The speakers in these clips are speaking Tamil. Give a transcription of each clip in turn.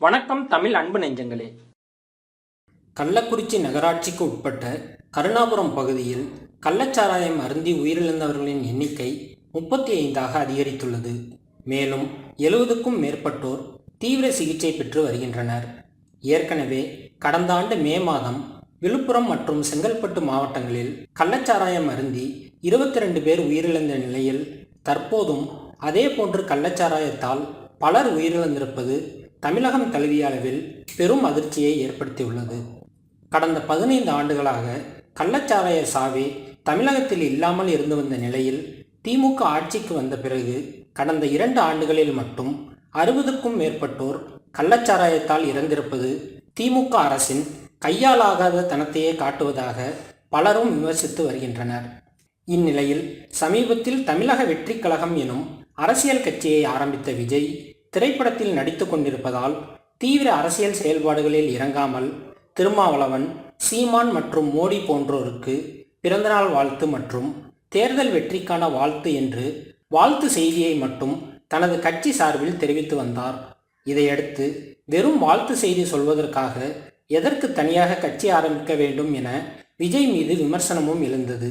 வணக்கம் தமிழ் அன்பு நெஞ்சங்களே. கள்ளக்குறிச்சி நகராட்சிக்கு உட்பட்ட கருணாபுரம் பகுதியில் கள்ளச்சாராயம் அருந்தி உயிரிழந்தவர்களின் எண்ணிக்கை முப்பத்தி ஐந்தாக அதிகரித்துள்ளது. மேலும் எழுபதுக்கும் மேற்பட்டோர் தீவிர சிகிச்சை பெற்று வருகின்றனர். ஏற்கனவே கடந்த ஆண்டு மே மாதம் விழுப்புரம் மற்றும் செங்கல்பட்டு மாவட்டங்களில் கள்ளச்சாராயம் அருந்தி இருபத்தி ரெண்டு பேர் உயிரிழந்த நிலையில் தற்போதும் அதே போன்று கள்ளச்சாராயத்தால் பலர் உயிரிழந்திருப்பது தமிழகம் தழுவிய அளவில் பெரும் அதிர்ச்சியை ஏற்படுத்தியுள்ளது. கடந்த பதினைந்து ஆண்டுகளாக கள்ளச்சாராய சாவே தமிழகத்தில் இல்லாமல் இருந்து வந்த நிலையில் திமுக ஆட்சிக்கு வந்த பிறகு கடந்த இரண்டு ஆண்டுகளில் மட்டும் அறுபதுக்கும் மேற்பட்டோர் கள்ளச்சாராயத்தால் இறந்திருப்பது திமுக அரசின் கையாலாகாத தனத்தையே காட்டுவதாக பலரும் விமர்சித்து வருகின்றனர். இந்நிலையில் சமீபத்தில் தமிழக வெற்றி கழகம் எனும் அரசியல் கட்சியை ஆரம்பித்த விஜய் திரைப்படத்தில் நடித்து கொண்டிருப்பதால் தீவிர அரசியல் செயல்பாடுகளில் இறங்காமல் திருமாவளவன் சீமான் மற்றும் மோடி போன்றோருக்கு பிறந்தநாள் வாழ்த்து மற்றும் தேர்தல் வெற்றிக்கான வாழ்த்து என்று வாழ்த்து செய்தியை மட்டும் தனது கட்சி சார்பில் தெரிவித்து வந்தார். இதையடுத்து வெறும் வாழ்த்து செய்தி சொல்வதற்காக எதற்கு தனியாக கட்சி ஆரம்பிக்க வேண்டும் என விஜய் மீது விமர்சனமும் எழுந்தது.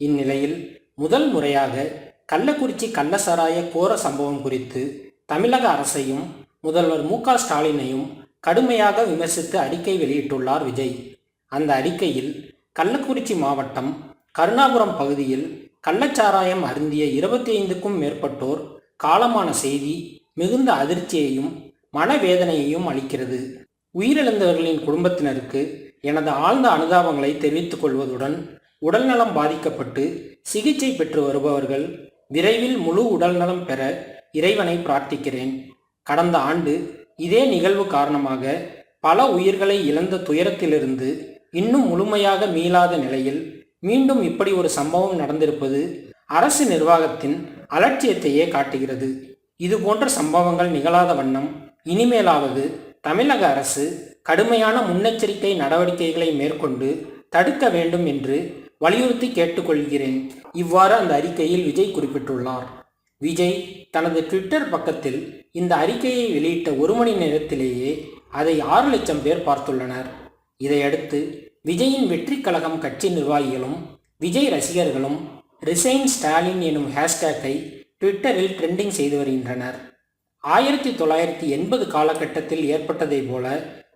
இந்நிலையில் முதல் முறையாக கள்ளக்குறிச்சி கள்ளசாராய கோர சம்பவம் குறித்து தமிழக அரசையும் முதல்வர் மு ஸ்டாலினையும் கடுமையாக விமர்சித்து அறிக்கை வெளியிட்டுள்ளார் விஜய். அந்த அறிக்கையில் கள்ளக்குறிச்சி மாவட்டம் கருணாபுரம் பகுதியில் கள்ளச்சாராயம் அருந்திய இருபத்தி ஐந்துக்கும் மேற்பட்டோர் காலமான செய்தி மிகுந்த அதிர்ச்சியையும் மனவேதனையையும் அளிக்கிறது. உயிரிழந்தவர்களின் குடும்பத்தினருக்கு எனது ஆழ்ந்த அனுதாபங்களை தெரிவித்துக் கொள்வதுடன் உடல்நலம் பாதிக்கப்பட்டு சிகிச்சை பெற்று வருபவர்கள் விரைவில் முழு உடல்நலம் பெற இறைவனை பிரார்த்திக்கிறேன். கடந்த ஆண்டு இதே நிகழ்வு காரணமாக பல உயிர்களை இழந்த துயரத்திலிருந்து இன்னும் முழுமையாக மீளாத நிலையில் மீண்டும் இப்படி ஒரு சம்பவம் நடந்திருப்பது அரசு நிர்வாகத்தின் அலட்சியத்தையே காட்டுகிறது. இது போன்ற சம்பவங்கள் நிகழாத வண்ணம் இனிமேலாவது தமிழக அரசு கடுமையான முன்னெச்சரிக்கை நடவடிக்கைகளை மேற்கொண்டு தடுக்க வேண்டும் என்று வலியுறுத்தி கேட்டுக்கொள்கிறேன். இவ்வாறு அந்த அறிக்கையில் விஜய் குறிப்பிட்டுள்ளார். விஜய் தனது ட்விட்டர் பக்கத்தில் இந்த அறிக்கையை வெளியிட்ட ஒரு மணி நேரத்திலேயே அதை ஆறு லட்சம் பேர் பார்த்துள்ளனர். இதையடுத்து விஜயின் வெற்றி கழகம் கட்சி நிர்வாகிகளும் விஜய் ரசிகர்களும் ரிசைன் ஸ்டாலின் எனும் ஹேஷ்டேக்கை ட்விட்டரில் ட்ரெண்டிங் செய்து வருகின்றனர். ஆயிரத்தி தொள்ளாயிரத்தி எண்பது காலகட்டத்தில் ஏற்பட்டதைப் போல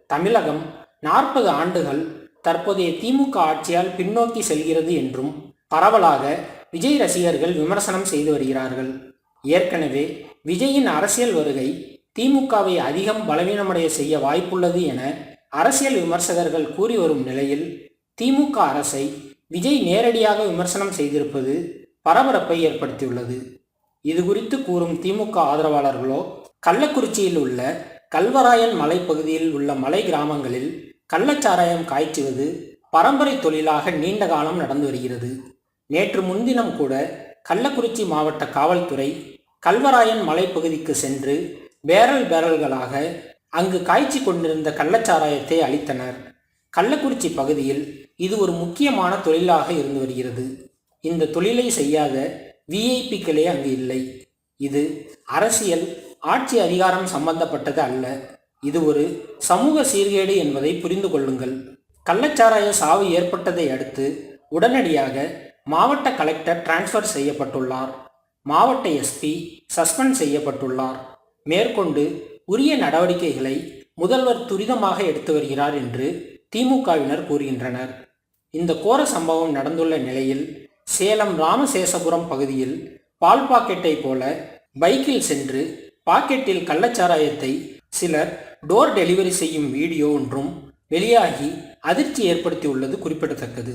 தமிழகம் நாற்பது ஆண்டுகள் தற்போதைய திமுக ஆட்சியால் பின்னோக்கி செல்கிறது என்றும் பரவலாக விஜய் ரசிகர்கள் விமர்சனம் செய்து வருகிறார்கள். ஏற்கனவே விஜயின் அரசியல் வருகை திமுகவை அதிகம் பலவீனமடைய செய்ய வாய்ப்புள்ளது என அரசியல் விமர்சகர்கள் கூறி வரும் நிலையில் திமுக அரசை விஜய் நேரடியாக விமர்சனம் செய்திருப்பது பரபரப்பை ஏற்படுத்தியுள்ளது. இது குறித்து கூறும் திமுக ஆதரவாளர்களோ கள்ளக்குறிச்சியில் உள்ள கல்வராயன் மலைப்பகுதியில் உள்ள மலை கிராமங்களில் கள்ளச்சாராயம் காய்ச்சுவது பரம்பரை தொழிலாக நீண்ட காலம் நடந்து வருகிறது. நேற்று முன்தினம் கூட கள்ளக்குறிச்சி மாவட்ட காவல்துறை கல்வராயன் மலைப்பகுதிக்கு சென்று பேரல் பேரல்களாக அங்கு காய்ச்சி கொண்டிருந்த கள்ளச்சாராயத்தை அளித்தனர். கள்ளக்குறிச்சி பகுதியில் இது ஒரு முக்கியமான தொழிலாக இருந்து வருகிறது. இந்த தொழிலை செய்யாத விஐபிக்களே அங்கு இல்லை. இது அரசியல் ஆட்சி அதிகாரம் சம்பந்தப்பட்டது அல்ல. இது ஒரு சமூக சீர்கேடு என்பதை புரிந்து கொள்ளுங்கள். கள்ளச்சாராய சாவு ஏற்பட்டதை அடுத்து உடனடியாக மாவட்ட கலெக்டர் டிரான்ஸ்ஃபர் செய்யப்பட்டுள்ளார். மாவட்ட எஸ்பி சஸ்பெண்ட் செய்யப்பட்டுள்ளார். மேற்கொண்டு உரிய நடவடிக்கைகளை முதல்வர் துரிதமாக எடுத்து வருகிறார் என்று திமுகவினர் கூறுகின்றனர். இந்த கோர சம்பவம் நடந்துள்ள நிலையில் சேலம் ராமசேசபுரம் பகுதியில் பால் பாக்கெட்டை போல பைக்கில் சென்று பாக்கெட்டில் கள்ளச்சாராயத்தை சிலர் டோர் டெலிவரி செய்யும் வீடியோ ஒன்றும் வெளியாகி அதிர்ச்சி ஏற்படுத்தியுள்ளது குறிப்பிடத்தக்கது.